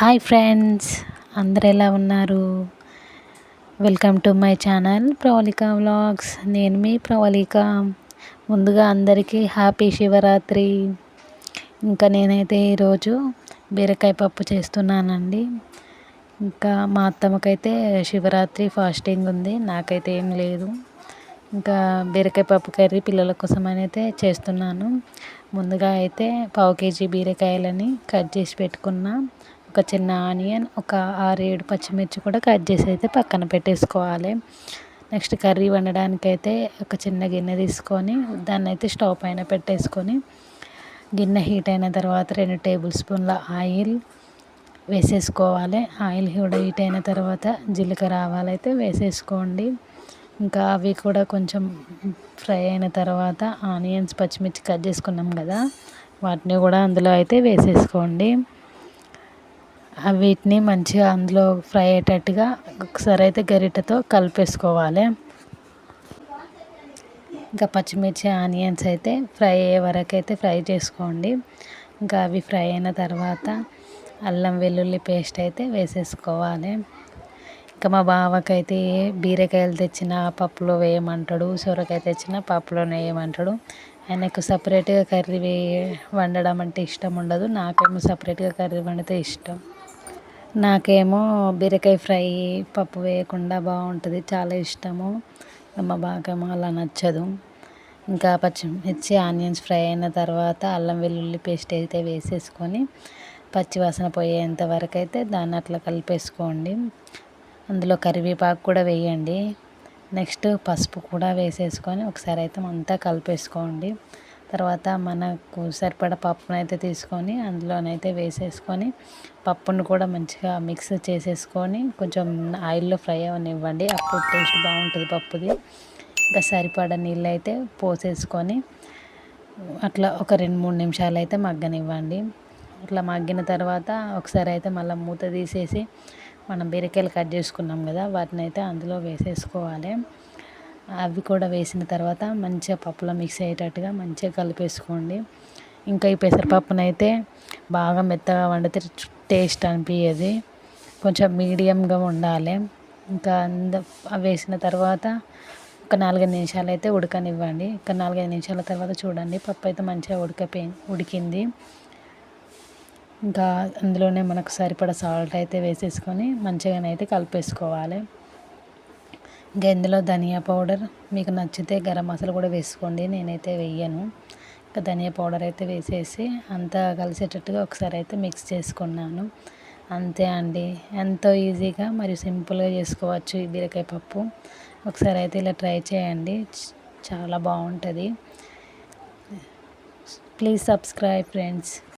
Hi friends అందరు ఎలా ఉన్నారు? Welcome to my channel Pravalika vlogs. నేను మీ ప్రవళిక. ముందుగా అందరికీ హ్యాపీ శివరాత్రి. ఇంకా నేనైతే ఈరోజు బీరకాయ పప్పు చేస్తున్నానండి. ఇంకా మా అత్తమ్మకైతే శివరాత్రి ఫాస్టింగ్ ఉంది నాకైతే ఏం లేదు. ఇంకా బీరకాయ పప్పు కర్రీ పిల్లల కోసం అయితే చేస్తున్నాను. ముందుగా అయితే పావు కేజీ బీరకాయలని కట్ చేసి పెట్టుకున్నా. ఒక చిన్న ఆనియన్ ఒక ఆరు ఏడు పచ్చిమిర్చి కూడా కట్ చేసి అయితే పక్కన పెట్టేసుకోవాలి. నెక్స్ట్ కర్రీ వండడానికి అయితే ఒక చిన్న గిన్నె తీసుకొని దాన్ని అయితే స్టవ్ పైన పెట్టేసుకొని గిన్నె హీట్ అయిన తర్వాత రెండు టేబుల్ స్పూన్ల ఆయిల్ వేసేసుకోవాలి. ఆయిల్ కూడా హీట్ అయిన తర్వాత జీలకర్ర ఆవాలైతే వేసేసుకోండి. ఇంకా అవి కూడా కొంచెం ఫ్రై అయిన తర్వాత ఆనియన్స్ పచ్చిమిర్చి కట్ చేసుకున్నాం కదా వాటిని కూడా అందులో అయితే వేసేసుకోండి. వీటిని మంచిగా అందులో ఫ్రై అయ్యేటట్టుగా ఒకసారి అయితే గరిటెతో కలిపేసుకోవాలి. ఇంకా పచ్చిమిర్చి ఆనియన్స్ అయితే ఫ్రై అయ్యే వరకు అయితే ఫ్రై చేసుకోండి. ఇంకా అవి ఫ్రై అయిన తర్వాత అల్లం వెల్లుల్లి పేస్ట్ అయితే వేసేసుకోవాలి. ఇంకా మా బావకైతే బీరకాయలు తెచ్చిన పప్పులో వేయమంటాడు సొరకాయ తెచ్చిన పప్పులోనే వేయమంటాడు. ఆయనకు సపరేట్గా కర్రీ వే వండడం అంటే ఇష్టం ఉండదు. నాకేమో సపరేట్గా కర్రీ వండితే ఇష్టం. నాకేమో బీరకాయ ఫ్రై పప్పు వేయకుండా బాగుంటుంది చాలా ఇష్టము. మా బాకేమో అలా నచ్చదు. ఇంకా పచ్చిమిర్చి ఆనియన్స్ ఫ్రై అయిన తర్వాత అల్లం వెల్లుల్లి పేస్ట్ అయితే వేసేసుకొని పచ్చివాసన పోయేంత వరకు అయితే దాన్ని అట్లా కలిపేసుకోండి. అందులో కరివేపాకు కూడా వేయండి. నెక్స్ట్ పసుపు కూడా వేసేసుకొని ఒకసారి అయితే అంతా కలిపేసుకోండి. తర్వాత మనకు సరిపడ పప్పునైతే తీసుకొని అందులోనైతే వేసేసుకొని పప్పును కూడా మంచిగా మిక్స్ చేసేసుకొని కొంచెం ఆయిల్లో ఫ్రై అవనివ్వండి. అప్పుడు టేస్ట్ బాగుంటుంది పప్పుది. ఇంకా సరిపడ నీళ్ళు అయితే పోసేసుకొని అట్లా ఒక రెండు మూడు నిమిషాలు అయితే మగ్గనివ్వండి. అట్లా మగ్గిన తర్వాత ఒకసారి అయితే మళ్ళీ మూత తీసేసి మనం బీరకాయలు కట్ చేసుకున్నాం కదా వాటిని అయితే అందులో వేసేసుకోవాలి. అవి కూడా వేసిన తర్వాత మంచిగా పప్పులో మిక్స్ అయ్యేటట్టుగా మంచిగా కలిపేసుకోండి. ఇంకా ఈ పెసరపప్పునైతే బాగా మెత్తగా వండితే టేస్ట్ అనిపించేది కొంచెం మీడియంగా ఉండాలి. ఇంకా అంద వేసిన తర్వాత ఒక నాలుగైదు నిమిషాలు అయితే ఉడకనివ్వండి. ఒక నాలుగైదు నిమిషాల తర్వాత చూడండి. పప్పు అయితే మంచిగా ఉడకపోయి ఉడికింది. ఇంకా అందులోనే మనకు సరిపడ సాల్ట్ అయితే వేసేసుకొని మంచిగానైతే కలిపేసుకోవాలి. ఇంకా ఇందులో ధనియా పౌడర్ మీకు నచ్చితే గరం మసాలా కూడా వేసుకోండి. నేనైతే వేయను. ఇంకా ధనియా పౌడర్ అయితే వేసేసి అంతా కలిసేటట్టుగా ఒకసారి అయితే మిక్స్ చేసుకున్నాను. అంతే అండి. ఎంతో ఈజీగా మరియు సింపుల్గా చేసుకోవచ్చు ఈ బీరకాయ పప్పు. ఒకసారి అయితే ఇలా ట్రై చేయండి. చాలా బాగుంటుంది. Please subscribe friends.